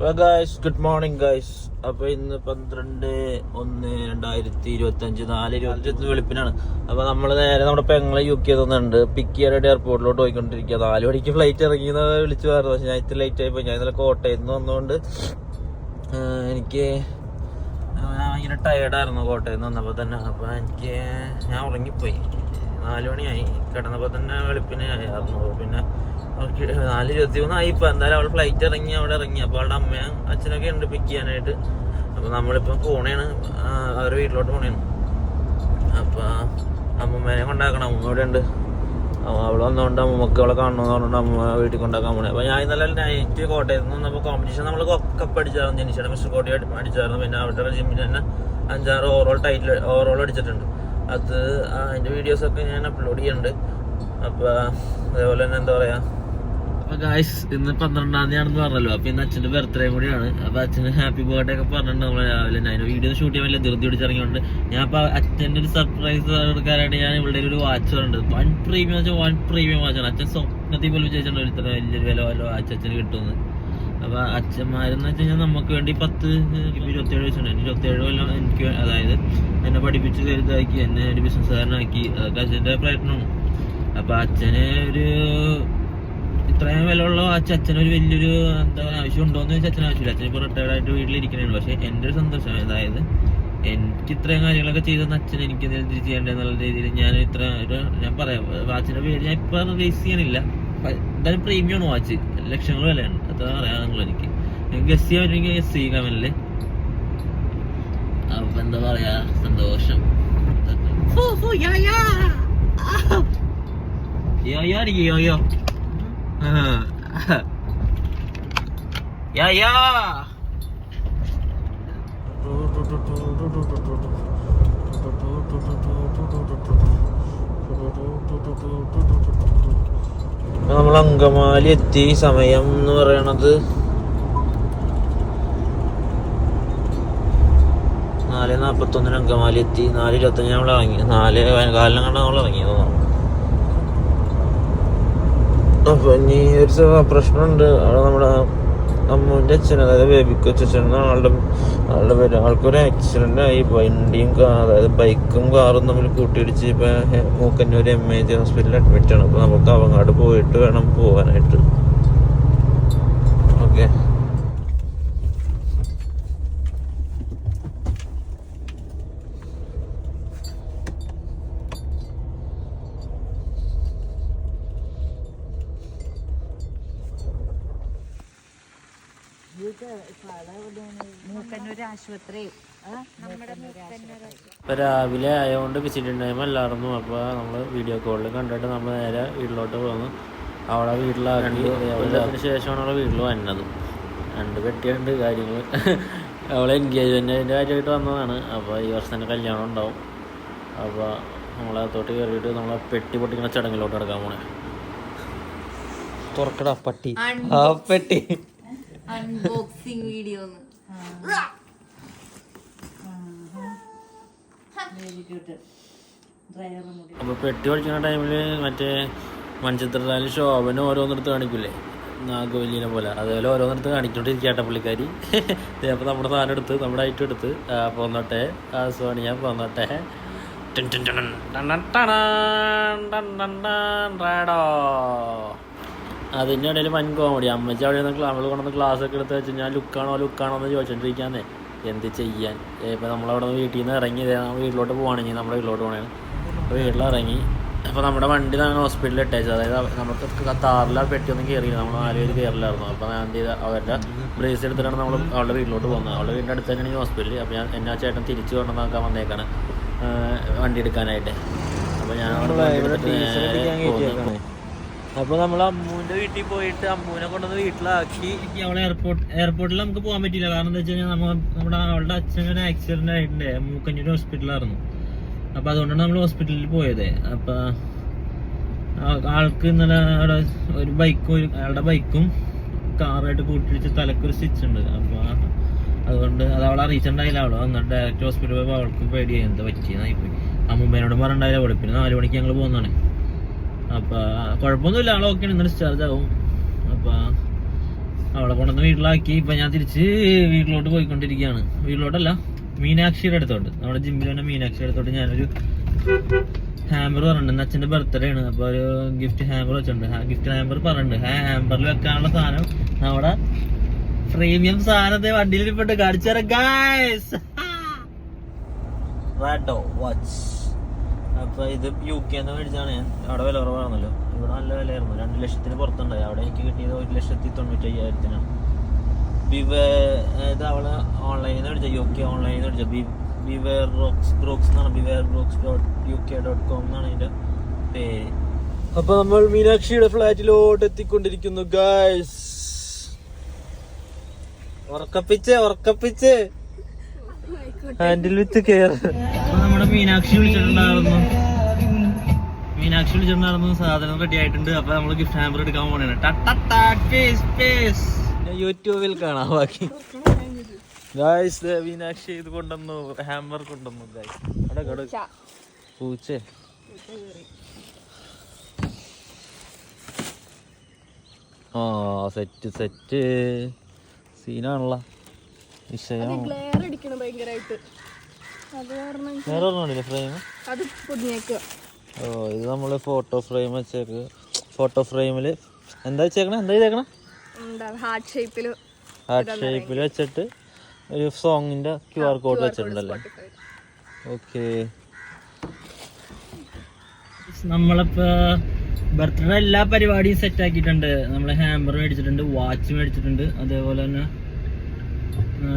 Guys good morning guys അപ്പൊ ഇന്ന് പന്ത്രണ്ട് ഒന്ന് രണ്ടായിരത്തി ഇരുപത്തി അഞ്ച് നാല് ഇരുപത്തി വെളുപ്പിനാണ്. അപ്പൊ നമ്മൾ നേരെ നമ്മുടെ പെങ്ങളെ യു കെ തന്നുണ്ട് പിക്ക് ചെയ്യാനായിട്ട് എയർപോർട്ടിലോട്ട് പോയിക്കൊണ്ടിരിക്കുക നാല് മണിക്ക് ഫ്ലൈറ്റ് ഇറങ്ങിയെന്ന് വിളിച്ചു പറഞ്ഞു പക്ഷെ ഞാൻ ഇത്തിരി ലേറ്റ് ആയിപ്പോ ഞാൻ ഇന്നലെ കോട്ടയത്ത് നിന്ന് വന്നുകൊണ്ട് എനിക്ക് ഭയങ്കര ടയർഡായിരുന്നു കോട്ടയത്ത് നിന്ന് വന്നപ്പോൾ തന്നെ. അപ്പോൾ എനിക്ക് ഞാൻ ഉറങ്ങിപ്പോയി. നാല് മണിയായി. കിടന്നപ്പോൾ തന്നെ വെളുപ്പിനെ ആയിരുന്നു. പിന്നെ നാല് ഇരുപത്തി മൂന്നായി ഇപ്പം. എന്തായാലും അവൾ ഫ്ലൈറ്റ് ഇറങ്ങി അവിടെ ഇറങ്ങി. അപ്പോൾ അവളുടെ അമ്മയും അച്ഛനൊക്കെ ഉണ്ട് പിക്ക് ചെയ്യാനായിട്ട്. അപ്പോൾ നമ്മളിപ്പം പോണേണ്. അവരുടെ വീട്ടിലോട്ട് പോണേണ്. അപ്പോൾ അമ്മമ്മേനെ കൊണ്ടാക്കണം. അമ്മ ഇവിടെ ഉണ്ട് അവ- അവൾ വന്നോണ്ട് അമ്മമ്മക്ക് അവളെ കാണണമെന്ന് പറഞ്ഞോണ്ട് അമ്മ വീട്ടിൽ കൊണ്ടാക്കാൻ പോണേ. അപ്പോൾ ഞാൻ ഇന്നലെ നൈറ്റ് കോട്ടയത്ത് നിന്ന് വന്നപ്പോൾ കോമ്പറ്റീഷൻ നമ്മൾ കപ്പ് അടിച്ചായിരുന്നു. ജനിച്ചയുടെ മിസ്റ്റർ കോട്ടയായിട്ട് അടിച്ചായിരുന്നു. പിന്നെ അവരുടെ ജിമ്മിൽ തന്നെ അഞ്ചാറ് ഓവറോൾ ടൈറ്റിൽ ഓവറോൾ അടിച്ചിട്ടുണ്ട്. അത് അതിന്റെ വീഡിയോസ് ഒക്കെ ഞാൻ അപ്ലോഡ് ചെയ്യുന്നുണ്ട് അപ്പോൾ അതേപോലെ തന്നെ എന്താ പറയാ ഗായ്സ് ഇന്ന് പന്ത്രണ്ടാം തീയതി ആണെന്ന് പറഞ്ഞല്ലോ. അപ്പൊ ഇന്ന് അച്ഛന്റെ ബർത്ത്ഡേ കൂടിയാണ് അപ്പൊ അച്ഛന് ഹാപ്പി ബർത്ത്ഡേ ഒക്കെ പറഞ്ഞിട്ടുണ്ട് നമ്മൾ രാവിലെ ഞാൻ വീഡിയോ ഷൂട്ട് ചെയ്യാൻ വലിയ ധൃതി പിടിച്ചിറങ്ങിയോണ്ട് ഞാൻ അപ്പൊ അച്ഛന്റെ ഒരു സർപ്രൈസ് എടുക്കാനായിട്ട് ഞാൻ ഇവിടെ ഒരു വാച്ച് ഉണ്ട് വൺ പ്രീമിയം വെച്ചാൽ വൺ പ്രീമിയം വാച്ചാണ് അച്ഛൻ സ്വപ്നത്തിൽ പോലും വിചാരിച്ചിട്ടുണ്ട് ഇത്ര വലിയൊരു വില വല്ല വാച്ച് അച്ഛന് കിട്ടുമെന്ന്. അപ്പൊ അച്ഛന്മാരെന്ന് വെച്ച് കഴിഞ്ഞാൽ നമുക്ക് വേണ്ടി പത്ത് ഇരുപത്തിയേഴ് വയസ്സുണ്ട്. ഇരുപത്തിയേഴ് കൊല്ലം എനിക്ക് അതായത് എന്നെ പഠിപ്പിച്ച് വലുതാക്കി എന്നെ ഒരു ബിസിനസ്സുകാരനാക്കി അതൊക്കെ അച്ഛന്റെ പ്രയത്നമാണ്. അപ്പൊ അച്ഛനെ ഒരു ഇത്രയും വിലയുള്ള വാച്ച് അച്ഛനൊരു വലിയൊരു എന്താ ആവശ്യം ഉണ്ടോന്ന് ചോദിച്ചാൽ അച്ഛൻ ആവശ്യമില്ല. അച്ഛൻ ഇപ്പോൾ റിട്ടയർഡ് ആയിട്ട് വീട്ടിലിരിക്കണേ പക്ഷെ എന്റെ ഒരു സന്തോഷം അതായത് എനിക്ക് ഇത്രയും കാര്യങ്ങളൊക്കെ ചെയ്തെന്ന് അച്ഛൻ എനിക്ക് എന്തെങ്കിലും ചെയ്യേണ്ടത് ചെയ്യണ്ടേ എന്നുള്ള രീതിയിൽ ഞാൻ ഇത്ര ഒരു ഞാൻ പറയാം വാച്ചിന്റെ പേര് ഞാൻ ഇപ്പൊ റിലീസ് ചെയ്യണില്ല. എന്തായാലും പ്രീമിയം ആണ് വാച്ച്. ലക്ഷങ്ങൾ വിലയാണ്. അത്ര പറയാനുള്ള എനിക്ക്. ഗസ് ചെയ്യാൻ പറ്റുമെങ്കിൽ ഗസ് ചെയ്യുക കമന്റിൽ അപ്പൊ എന്താ പറയാ സന്തോഷം. യോ യോ യോ യോ. Ja, യാ നമ്മൾ അങ്കമാലി എത്തി. സമയം എന്ന് പറയണത് നാല് നാപ്പത്തൊന്നിന് അങ്കമാലി എത്തി. നാല് ഇരുപത്തഞ്ച് നമ്മൾ ഇറങ്ങി. നാല് കാലിനും കണ്ട നമ്മൾ ഇറങ്ങി തോന്നുന്നു. അപ്പൊ ഇനി ഒരു പ്രശ്നമുണ്ട്. അവിടെ നമ്മുടെ അമ്മൂന്റെ അച്ഛൻ അതായത് ബേബിക്ക് അച്ഛൻ ആളുടെ ആളുടെ പേര് ആൾക്കൊരു ആക്സിഡന്റ് ആയി. വണ്ടിയും അതായത് ബൈക്കും കാറും തമ്മിൽ കൂട്ടിയിടിച്ച് ഇപ്പൊ മൂക്കന്നൂർ എം എ ജി ഹോസ്പിറ്റലിൽ അഡ്മിറ്റ് ആണ്. അപ്പൊ നമുക്ക് അവങ്ങാട് പോയിട്ട് വേണം പോവാനായിട്ട് ഓക്കെ മൂക്കന്നൂർ ആശുപത്രി. ഇപ്പൊ രാവിലെ ആയതുകൊണ്ട് വിസിറ്റിംഗ് ടൈം അല്ലായിരുന്നു. അപ്പൊ നമ്മൾ വീഡിയോ കോളിൽ കണ്ടിട്ട് നമ്മൾ നേരെ വീട്ടിലോട്ട് പോന്നു. അവളെ വീട്ടിലാക്കി അതിന് ശേഷമാണ് അവളെ വീട്ടിൽ വന്നത്. രണ്ട് പെട്ടിയുണ്ട് കാര്യങ്ങൾ അവളെ എൻഗേജ്മെന്റിന്റെ കാര്യമായിട്ട് വന്നതാണ്. അപ്പോൾ ഈ വർഷം തന്നെ കല്യാണം ഉണ്ടാവും. അപ്പോൾ നമ്മളെ അകത്തോട്ട് കയറിയിട്ട് നമ്മളെ പെട്ടി പൊട്ടിക്കുന്ന ചടങ്ങിലോട്ട് കിടക്കാൻ പോണേ. തുറക്കടാ പട്ടി. ആ പെട്ടി. അൺബോക്സിംഗ് വീഡിയോ അപ്പൊ പെട്ടി പഠിക്കുന്ന ടൈമിൽ മറ്റേ മൺചിത്രത്താലും ശോഭന ഓരോന്നിടത്ത് കാണിക്കൂലേ നാഗവല്ലിനെ പോലെ അതുപോലെ ഓരോന്നിടത്ത് കാണിക്കൊണ്ടിരിക്കട്ടെ പുള്ളിക്കാരി ദേ അപ്പൊ നമ്മുടെ സാധനം എടുത്ത് നമ്മുടെ ഐറ്റം എടുത്ത് പോന്നോട്ടെ സോണിയ പോന്നോട്ടെ. അതിന്റെ ഇടയിൽ വൻ കോമഡി അമ്മച്ചി അവിടെ കൊണ്ടുവന്ന് ക്ലാസ് ഒക്കെ എടുത്ത് വെച്ച് ഞാൻ ലുക്കാണോ ലുക്കാണോ എന്ന് ചോദിച്ചോണ്ടിരിക്കാന്നേ എന്ത് ചെയ്യാൻ? ഇപ്പോൾ നമ്മളവിടെ നിന്ന് വീട്ടിൽ നിന്ന് ഇറങ്ങി വീട്ടിലോട്ട് പോവാണെങ്കിൽ നമ്മുടെ വീട്ടിലോട്ട് പോകണേ അപ്പോൾ വീട്ടിലിറങ്ങി. അപ്പോൾ നമ്മുടെ വണ്ടി നമ്മൾ ഹോസ്പിറ്റലിൽ ഇട്ടേച്ചത് അതായത് നമുക്ക് താറില പെട്ടിയൊന്നും കയറിയില്ല നമ്മൾ നാല് പേര് കയറില്ലായിരുന്നു അപ്പോൾ ഞാൻ എന്ത് ചെയ്ത അവരുടെ ബ്രേസ് എടുത്തിട്ടാണ് നമ്മൾ അവളുടെ വീട്ടിലോട്ട് പോകുന്നത് അവളുടെ വീടിന്റെ അടുത്ത് തന്നെയാണ് ഹോസ്പിറ്റലിൽ അപ്പോൾ ഞാൻ എന്നാ ചേട്ടൻ തിരിച്ചു കൊണ്ടുവന്നാക്കാൻ വന്നേക്കാണ്. വണ്ടി എടുക്കാനായിട്ട്. അപ്പോൾ ഞാൻ അവിടെ വണ്ടി എടുത്തിട്ട് നേരെ പോന്നു. അപ്പൊ നമ്മൾ അമ്മൂന്റെ വീട്ടിൽ പോയിട്ട് അമ്മൂനെ കൊണ്ടുവന്ന് വീട്ടിലാക്കി. അവളെ എയർപോർട്ട് എയർപോർട്ടിൽ നമുക്ക് പോകാൻ പറ്റില്ല കാരണം എന്താ വെച്ച് കഴിഞ്ഞാൽ നമ്മ നമ്മുടെ അവളുടെ അച്ഛനൊരു ആക്സിഡന്റ് ആയിട്ടുണ്ട്. മൂക്കഞ്ഞൂർ ഹോസ്പിറ്റലായിരുന്നു അപ്പൊ അതുകൊണ്ടാണ് നമ്മൾ ഹോസ്പിറ്റലിൽ പോയത്. അപ്പൊ ആൾക്ക് ഇന്നലെ അവിടെ ഒരു ബൈക്കും അയാളുടെ ബൈക്കും കാറായിട്ട് കൂട്ടിടിച്ച് തലക്കൊരു സ്റ്റിച്ച് ഉണ്ട്. അപ്പൊ അതുകൊണ്ട് അത് അവളെ അറിയിച്ചിട്ടുണ്ടായില്ല. അവൾ വന്നിട്ട് ഡയറക്റ്റ് ഹോസ്പിറ്റലിൽ പോയപ്പോൾ അവൾക്കും പേടിയായി. എന്താ പറ്റിയെന്നായിപ്പോയി അമ്മൂമ്മേനോട് പറഞ്ഞിട്ടുണ്ടായില്ല. അവിടെ പിന്നെ നാല് മണിക്ക് ഞങ്ങൾ പോകുന്നതാണ്. അപ്പൊ കുഴപ്പമൊന്നുമില്ല ആൾ ഓക്കെ ഇന്ന് ഡിസ്ചാർജ് ആവും. അപ്പൊ അവളെ കൊണ്ടുവന്ന് വീട്ടിലാക്കി. ഇപ്പൊ ഞാൻ തിരിച്ച് വീട്ടിലോട്ട് പോയിക്കൊണ്ടിരിക്കുകയാണ്. വീട്ടിലോട്ടല്ല മീനാക്ഷിയുടെ അടുത്തോട്ട്. നമ്മുടെ ജിമ്മിൽ തന്നെ മീനാക്ഷിയുടെ അടുത്തോട്ട് ഞാനൊരു ഹാമർ പറഞ്ഞിട്ടുണ്ട്. അച്ഛന്റെ ബർത്ത്ഡേ ആണ്. അപ്പൊ ഒരു ഗിഫ്റ്റ് ഹാമർ വെച്ചിട്ടുണ്ട്. ഗിഫ്റ്റ് ഹാമർ പറഞ്ഞിട്ടുണ്ട്. ആ ഹാമറിൽ വെക്കാനുള്ള സാധനം നമ്മുടെ പ്രീമിയം സാധനത്തെ വണ്ടിയിൽ ഇരിപ്പുണ്ട് കാണിച്ചു തരാം ഗായ്സ് വാച്ച് അപ്പൊ ഇത് യു കെ എന്ന് മേടിച്ചാണ് ഞാൻ. അവിടെ വില കുറവാണല്ലോ. ഇവിടെ നല്ല വിലയായിരുന്നു. രണ്ട് ലക്ഷത്തിന് പുറത്തുണ്ടായി. അവിടെ എനിക്ക് കിട്ടിയത് ഒരു ലക്ഷത്തി തൊണ്ണൂറ്റി അയ്യായിരത്തിനാണ് വിവേ ഇത് അവൾ ഓൺലൈനിൽ നിന്ന് മേടിച്ച യു കെ ഓൺലൈനിൽ നിന്ന് മേടിച്ച ബി ബിവേർ ബ്രോക്സ് ബ്രോക്സ് എന്നാണ്. Beaver Brooks dot U K dot com എന്നാണ് അതിന്റെ പേര്. അപ്പൊ നമ്മൾ മീനാക്ഷിയുടെ ഫ്ലാറ്റിലോട്ട് എത്തിക്കൊണ്ടിരിക്കുന്നു ഗായ്സ് ഉറക്കപ്പിച്ച് ഉറക്കപ്പിച്ച്. ഹാൻഡിൽ വിത്ത് കെയർ മീനാക്ഷി വിളിച്ചിട്ടുണ്ടായിരുന്നു. മീനാക്ഷി വിളിച്ചിട്ടുണ്ടായിരുന്നു. സാധനം റെഡി ആയിട്ടുണ്ട്. അപ്പൊ നമ്മൾ ഗിഫ്റ്റ് ഹാമ്പർ എടുക്കാൻ പോണേ യൂട്യൂബിൽ കാണാം. ബാക്കി. ഗായ്സ് മീനാക്ഷി ഇത് കൊണ്ടുവന്നു. ഹാമ്പർ കൊണ്ടുവന്നു ഗായ്സ് അവിടെ കട. പൂച്ചേ. ആ സെറ്റ് സെറ്റ് സീനാണല്ലോ വിഷയം. വേറെ ഒരെണ്ണമില്ലേ ഫ്രെയിം അത് പൊതിഞ്ഞേക്കുക ഓ ഇത് നമ്മൾ ഫോട്ടോ ഫ്രെയിം വെച്ചേക്ക്. ഫോട്ടോ ഫ്രെയിമിൽ എന്താ വെച്ചേക്കണേ? എന്താ ചെയ്തേക്കണേ? ഹാർട്ട് ഷേപ്പിൽ ഹാർട്ട് ഷേപ്പിൽ വെച്ചിട്ട് ഒരു സോങ്ങിന്റെ ക്യു ആർ കോഡ് വെച്ചിട്ടുണ്ടല്ലേ? ഓക്കെ. നമ്മളിപ്പോ ബർത്ത്ഡേ എല്ലാ പരിപാടിയും സെറ്റ് ആക്കിയിട്ടുണ്ട്. നമ്മൾ ഹാമ്പർ മേടിച്ചിട്ടുണ്ട് വാച്ച് മേടിച്ചിട്ടുണ്ട്. അതേപോലെ തന്നെ ആ,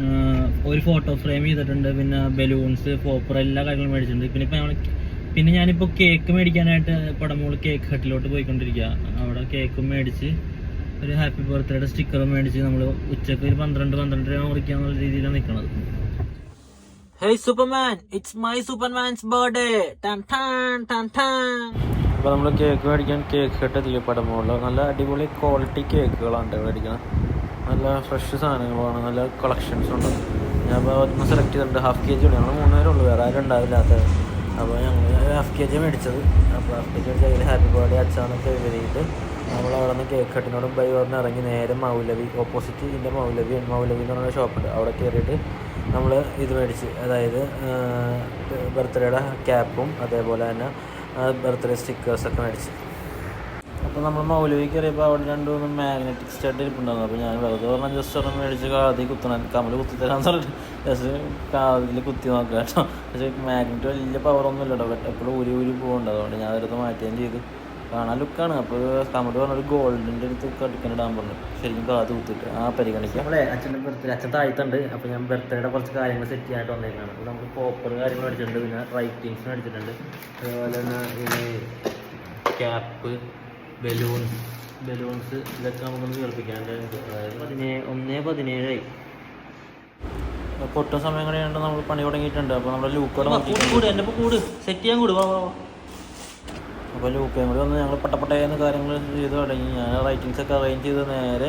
ആ, ഒരു ഫോട്ടോ ഫ്രെയിം ചെയ്തിട്ടുണ്ട് പിന്നെ ബലൂൺസ് പോപ്പർ എല്ലാ കാര്യങ്ങളും മേടിച്ചിട്ടുണ്ട്. പിന്നെ ഇപ്പം ഞങ്ങൾ പിന്നെ ഞാനിപ്പോൾ കേക്ക് മേടിക്കാനായിട്ട് പടമോൾ കേക്ക് ഹട്ടിലോട്ട് പോയിക്കൊണ്ടിരിക്കുക അവിടെ കേക്കും മേടിച്ച് ഒരു ഹാപ്പി ബർത്ത്ഡേയുടെ സ്റ്റിക്കറും മേടിച്ച് നമ്മൾ ഉച്ചയ്ക്ക് ഒരു പന്ത്രണ്ട് പന്ത്രണ്ടര മുറിക്കാന്നുള്ള രീതിയിലാണ് നിൽക്കുന്നത് hey Superman it's my Superman's birthday അപ്പോൾ നമ്മൾ കേക്ക് മേടിക്കാൻ കേക്ക് ഹട്ട് എത്തിക്കും പടമുള്ള നല്ല അടിപൊളി ക്വാളിറ്റി കേക്കുകളാണ് മേടിക്കണം നല്ല ഫ്രഷ് സാധനങ്ങളാണ് നല്ല കളക്ഷൻസ് ഉണ്ട്. ഞാൻ ഇപ്പോൾ ഒന്ന് സെലക്ട് ചെയ്തിട്ടുണ്ട്. ഹാഫ് കെ ജി ഉണ്ട് ഞങ്ങൾ മൂന്ന് പേരുള്ളൂ വേറെ ആരും ഉണ്ടാവില്ലാത്തത് അപ്പോൾ ഞങ്ങൾ ഹാഫ് കെ ജി മേടിച്ചത്. അപ്പോൾ ഹാഫ് കെ ജി മേടിച്ച് അതിൽ ഹാപ്പി ബർത്ത്ഡേ അച്ഛനൊക്കെ എഴുതിയിട്ട് നമ്മൾ അവിടെ നിന്ന് കേക്ക് കട്ടിനോടും ബൈ പറഞ്ഞ് ഇറങ്ങി. നേരെ മൗലവി ഓപ്പോസിറ്റ് ഇതിന്റെ മൗലവി മൗലവി എന്ന് പറഞ്ഞ ഷോപ്പുണ്ട് അവിടെ കയറിയിട്ട് നമ്മൾ ഇത് മേടിച്ച്. അതായത് ബർത്ത്ഡേയുടെ ക്യാപ്പും അതേപോലെ തന്നെ ബർത്ത്ഡേ സ്റ്റിക്കേഴ്സൊക്കെ മേടിച്ച്. അപ്പോൾ നമ്മൾ മൗലവി കയറിയപ്പോൾ അവിടെ രണ്ട് മൂന്ന് മാഗ്നറ്റിക് സ്റ്റഡ് ഇരിപ്പുണ്ടായിരുന്നു. അപ്പോൾ ഞാൻ വെറുതെ പറഞ്ഞാൽ ജസ്റ്റ് ഒരെണ്ണം മേടിച്ച് കാതിൽ കുത്തണം. കമൽ കുത്തി തരാന്ന് പറഞ്ഞിട്ട് ജസ്റ്റ് കാതിൽ കുത്തി നോക്കുക കേട്ടോ. പക്ഷേ മാഗ്നറ്റ് വലിയ പവറൊന്നും ഇല്ല കേട്ടോ എപ്പോഴും ഊരി ഊരി പോകുന്നുണ്ട് അതുകൊണ്ട് ഞാൻ അതെടുത്ത് മാറ്റുകയും ചെയ്തു. കാണാൻ ലുക്കാണ് അപ്പോൾ കമൽ പറഞ്ഞൊരു ഗോൾഡിന്റെ അടുത്ത് കടിക്കാൻ ഇടാൻ പറഞ്ഞു. ശരിക്കും കാത് കുത്തിട്ട് ആ പരിഗണിക്കുക നമ്മളെ അച്ഛന്റെ ബർത്ത്ഡേ അച്ഛൻ താഴ്ത്തുണ്ട്. അപ്പോൾ ഞാൻ ബർത്ത്ഡേയുടെ കുറച്ച് കാര്യങ്ങൾ സെറ്റ് ചെയ്യാനായിട്ട് വന്നേക്കാണ്. നമുക്ക് പോപ്പർ കാര്യങ്ങൾ മേടിച്ചിട്ടുണ്ട്. പിന്നെ റൈറ്റിങ്സ് മേടിച്ചിട്ടുണ്ട്. അതുപോലെ തന്നെ ഈ ക്യാപ്പ് ബലൂൺസ് ബലൂൺസ് ഇതൊക്കെ നമുക്കൊന്ന് കേൾപ്പിക്കാനുണ്ട് പതിനേഴ് പതിനേ ഒന്നേ പതിനേഴായി. പൊട്ട സമയം കഴിയാണ്ട് നമ്മൾ പണി തുടങ്ങിയിട്ടുണ്ട്. അപ്പോൾ നമ്മുടെ ലൂക്കോടെ കൂട് എന്റെ ഇപ്പോൾ കൂട് സെറ്റ് ചെയ്യാൻ കൂട്. വാ വാ വാ. അപ്പോൾ ലൂക്കയും കൂടി വന്ന് ഞങ്ങൾ പട്ടപ്പട്ടയെന്ന് കാര്യങ്ങൾ ചെയ്ത് തുടങ്ങി. ഞാൻ റൈറ്റിങ്സ് ഒക്കെ അറേഞ്ച് ചെയ്ത് നേരെ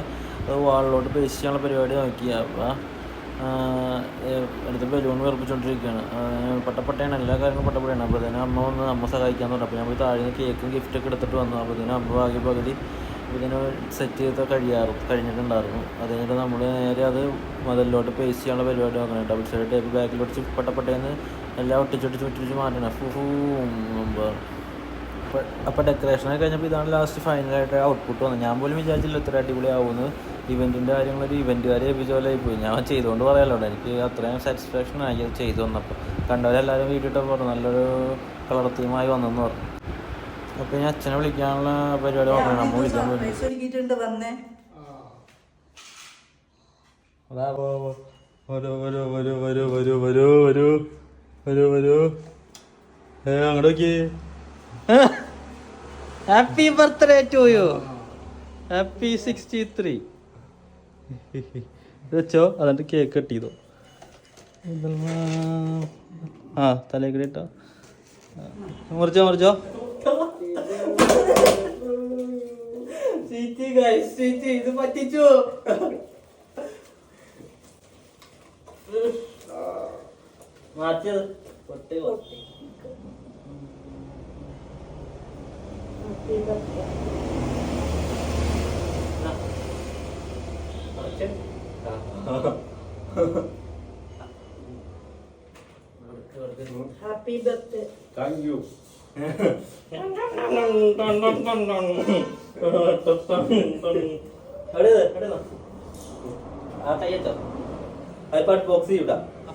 വാളിലോട്ട് പേസ്റ്റ് ചെയ്യാനുള്ള പരിപാടി നോക്കി. അപ്പോൾ അടുത്ത് ബലൂൺ വിറപ്പിച്ചുകൊണ്ടിരിക്കുകയാണ് പട്ടപ്പട്ടയാണ് എല്ലാ കാര്യങ്ങളും പട്ടപ്പട്ടയാണ്. അപ്പോൾ ഇതിനെ അമ്മ വന്ന് അമ്മ സഹായിക്കാൻ പറഞ്ഞു. അപ്പോൾ ഞാൻ താഴെ നിന്ന് കേക്കും ഗിഫ്റ്റൊക്കെ എടുത്തിട്ട് വന്നു. അപ്പോൾ ഇതിന് അമ്മ ആകെ പകുതി ഇതിനെ സെറ്റ് ചെയ്ത് കഴിയാറ് കഴിഞ്ഞിട്ടുണ്ടായിരുന്നു. അത് കഴിഞ്ഞിട്ട് നമ്മൾ നേരെ അത് മതിലോട്ട് പേസ്റ്റ് ചെയ്യാനുള്ള പരിപാടി നോക്കണം ഡബിൾ സൈഡ് ടേപ്പ് ബാക്കിലോട്ട് പട്ടപ്പട്ടയെന്ന് എല്ലാം ഒട്ടിച്ചൊട്ടിച്ച് ഒട്ടിച്ച് മാറ്റണം. ഫൂ ഫൂ അപ്പോൾ അപ്പോൾ ഡെക്കറേഷനൊക്കെ കഴിഞ്ഞപ്പോൾ ഇതാണ് ലാസ്റ്റ് ഫൈനലായിട്ട് ഔട്ട്പുട്ട് വന്നത്. ഞാൻ പോലും വിചാരിച്ചില്ല ഇത്ര അടിപൊളിയാവുമെന്ന് ഇവന്റിന്റെ കാര്യങ്ങളൊരു ഇവന്റുകാരെ ഏൽപ്പിച്ചോലായി പോയി ഞാൻ ചെയ്തുകൊണ്ട് പറയാലോ എനിക്ക് അത്രയും സാറ്റിസ്ഫാക്ഷൻ ആയി അത് ചെയ്തു വന്നപ്പോൾ കണ്ടവരെല്ലാവരും വീഡിയോ ഇട്ടപ്പോൾ പറഞ്ഞു നല്ലൊരു കളർ തീമായി വന്നെന്ന് പറഞ്ഞു. അപ്പോൾ ഞാൻ അച്ഛനെ വിളിക്കാനുള്ള പരിപാടി ഓർമ്മ നമ്മൾ വിളിക്കാൻ പോയി happy birthday to you happy sixty three വെച്ചോ എന്നിട്ട് കേക്ക് കട്ട് ചെയ്തോ ആ തലേ കൂടി ഇട്ടോ. മുറിച്ചോ മുറിച്ചോ. ഇത് പറ്റിച്ചു. മാറ്റിയത്. പൊട്ടി പൊട്ടി. ഹാപ്പി ബർത്ത്ഡേ താങ്ക് യു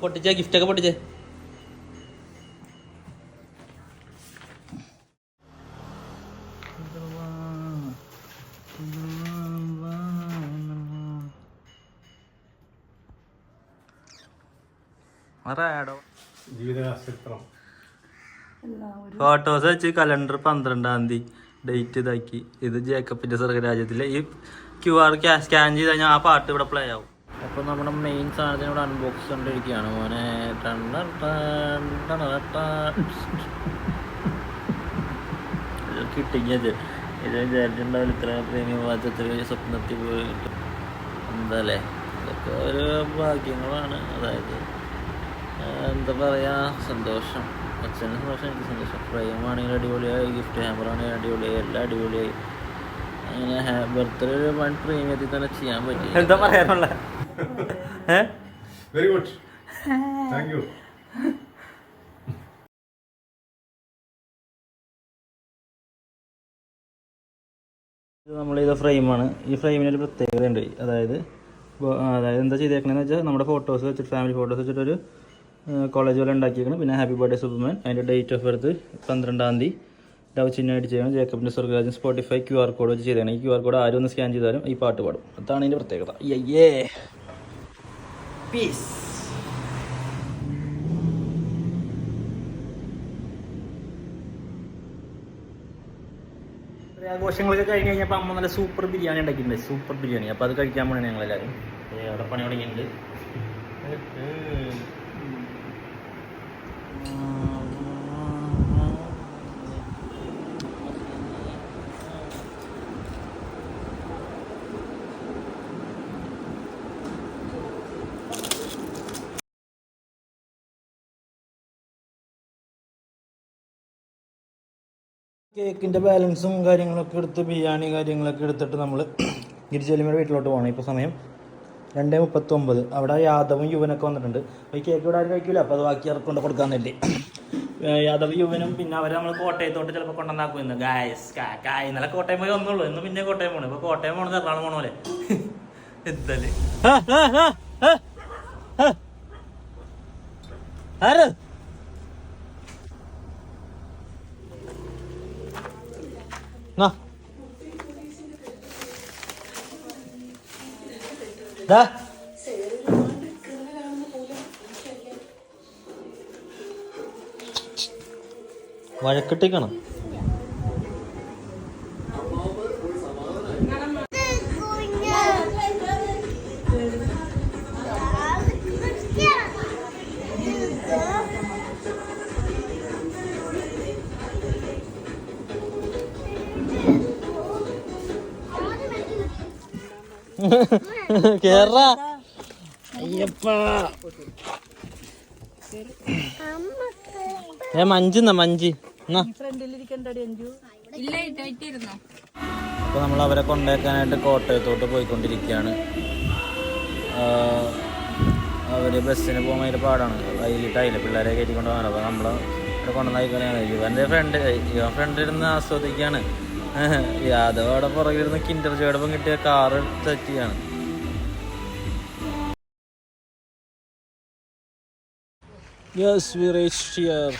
പൊട്ടിച്ച ഗിഫ്റ്റ് ഒക്കെ പൊട്ടിച്ചേ. ഫോട്ടോസ് വെച്ച് കലണ്ടർ പന്ത്രണ്ടാം തീയതി ഡേറ്റ് ഇതാക്കി. ഇത് ജേക്കബിന്റെ സ്വർഗരാജ്യത്തിലെ ഈ ക്യു ആർ സ്കാൻ ചെയ്ത് കഴിഞ്ഞാൽ ആ പാട്ട് ഇവിടെ പ്ലേ ആവും. അപ്പൊ നമ്മുടെ മെയിൻ സാധനത്തിന് ഇവിടെ അൺബോക്സ് കണ്ടിരിക്കുകയാണ് മോനെ കിട്ടിയത് ഇത് വിചാരിച്ചിട്ടുണ്ടാവില്ല ഇത്ര പ്രീമിയം വാച്ചത്തിൽ സ്വപ്നത്തിൽ പോയിട്ട്. എന്താ അല്ലേ? ഇതൊക്കെ ഒരു ഭാഗ്യങ്ങളാണ്. അതായത് എന്താ പറയാ സന്തോഷം. അച്ഛന് സന്തോഷം എനിക്ക് സന്തോഷം. ഫ്രെയിമാണെങ്കിൽ അടിപൊളിയായി ഗിഫ്റ്റ് ഹാമർ ആണെങ്കിൽ അടിപൊളിയായി എല്ലാം അടിപൊളിയായി. അങ്ങനെ ബർത്ത്ഡേ ഒരു വൺ പ്രീമിയത്തിൽ തന്നെ ചെയ്യാൻ പറ്റി എന്താ പറയാനുള്ള? വെരി ഗുഡ് താങ്ക് യു ഇത് നമ്മൾ ചെയ്ത ഫ്രെയിമാണ് ഈ ഫ്രെയിമിന് ഒരു പ്രത്യേകത ഉണ്ട് അതായത് അതായത് എന്താ ചെയ്തേക്കണെന്ന് വെച്ചാൽ നമ്മുടെ ഫോട്ടോസ് വെച്ചിട്ട് ഫാമിലി ഫോട്ടോസ് വെച്ചിട്ട് ഒരു കോളേജ് പോലെ ഉണ്ടാക്കിയേക്കണം. പിന്നെ ഹാപ്പി ബർത്ത്ഡേ സൂപ്പർമാൻ അതിന്റെ ഡേറ്റ് ഓഫ് ബർത്ത് പന്ത്രണ്ടാം തീയതി. ലവ് ചിഹ്നമായിട്ട് ചെയ്യണം ജേക്കബിന്റെ Swargarajyam Spotify Q R code വെച്ച് ചെയ്തതാണ് ഈ ക്യു ആർ കോഡ് ആരും ഒന്ന് സ്കാൻ ചെയ്താലും ഈ പാട്ട് പാടും. അതാണ് ഇതിന്റെ പ്രത്യേകത. അയ്യേ പീസ് ആഘോഷങ്ങളൊക്കെ കഴിഞ്ഞ് കഴിഞ്ഞപ്പോൾ അമ്മ നല്ല സൂപ്പർ ബിരിയാണി ഉണ്ടാക്കിയിട്ടുണ്ട്. സൂപ്പർ ബിരിയാണി. അപ്പോൾ അത് കഴിക്കാൻ വേണ്ടി ഞങ്ങളെല്ലാവരും അവിടെ പണി തുടങ്ങിയിട്ടുണ്ട്. കേക്കിന്റെ ബാലൻസും കാര്യങ്ങളൊക്കെ എടുത്ത് ബിരിയാണി കാര്യങ്ങളൊക്കെ എടുത്തിട്ട് നമ്മൾ ഗിരിജലിമയുടെ വീട്ടിലോട്ട് പോകണം. ഇപ്പോൾ സമയം രണ്ട് മുപ്പത്തൊമ്പത്. അവിടെ യാദവും യുവനൊക്കെ വന്നിട്ടുണ്ട്. അപ്പോൾ ഈ കേക്ക് ഇവിടെ ആരും കഴിക്കില്ല അപ്പോൾ അത് ബാക്കി അവർക്ക് കൊണ്ട് കൊടുക്കാൻ വേണ്ടി. യാദവ് യുവനും പിന്നെ അവർ നമ്മൾ കോട്ടയത്തോട്ട് ചിലപ്പോൾ കൊണ്ടുവന്നാക്കും ഇന്ന് ഗായസ് കായ് ഇന്നലെ കോട്ടയം പോയി വന്നുള്ളൂ ഇന്ന് പിന്നെ കോട്ടയം പോകണം ഇപ്പോൾ കോട്ടയം പോകണത് എറണാകുളം പോകണ പോലെ. എന്തായാലും ആര്? ദാ. വഴക്കിട്ടേക്കണം. Ha ha ഏ ഫ്രണ്ടിലിരിക്കണ്ടടി അഞ്ചു. ഇല്ല ഇട്ടായിട്ടിരുന്നോ അപ്പോൾ നമ്മൾ അവരെ കൊണ്ടേക്കാനായിട്ട് കോട്ടയത്തോട്ട് പോയിക്കൊണ്ടിരിക്കുകയാണ്. അവർ ബസ്സിന് പോകാൻ ഭയങ്കര പാടാണ്. വൈകിട്ടായില്ലേ പിള്ളേരെ കയറ്റി കൊണ്ടുപോകാൻ അപ്പോൾ നമ്മൾ ഇവിടെ കൊണ്ടുവന്നായിക്കാനാണ് ഇവന്റെ ഫ്രണ്ട് ഇവൻ ഫ്രണ്ട് ഇരുന്ന് ആസ്വദിക്കുകയാണ്. യാദവ് അവിടെ പുറകിലിരുന്ന് കിൻഡർ ജോടൊപ്പം കിട്ടിയ കാറ് സെറ്റ് ചെയ്യാണ് yes we reach here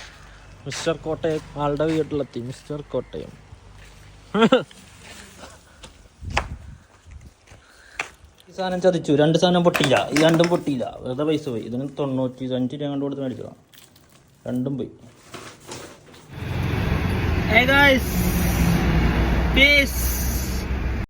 mister Kottayam ആളുടെ വീട്ടിലെത്തി. മിസ്റ്റർ കോട്ടയം ഈ സാധനം ചതിച്ചു. രണ്ട് സാധനം പൊട്ടില്ല ഈ രണ്ടും പൊട്ടിയില്ല. വെറുതെ പൈസ പോയി. ഇതിന് തൊണ്ണൂറ്റി അഞ്ച് രൂപ കണ്ടു കൊടുത്ത് മേടിച്ചതാണ് രണ്ടും പോയി. Hey guys, peace.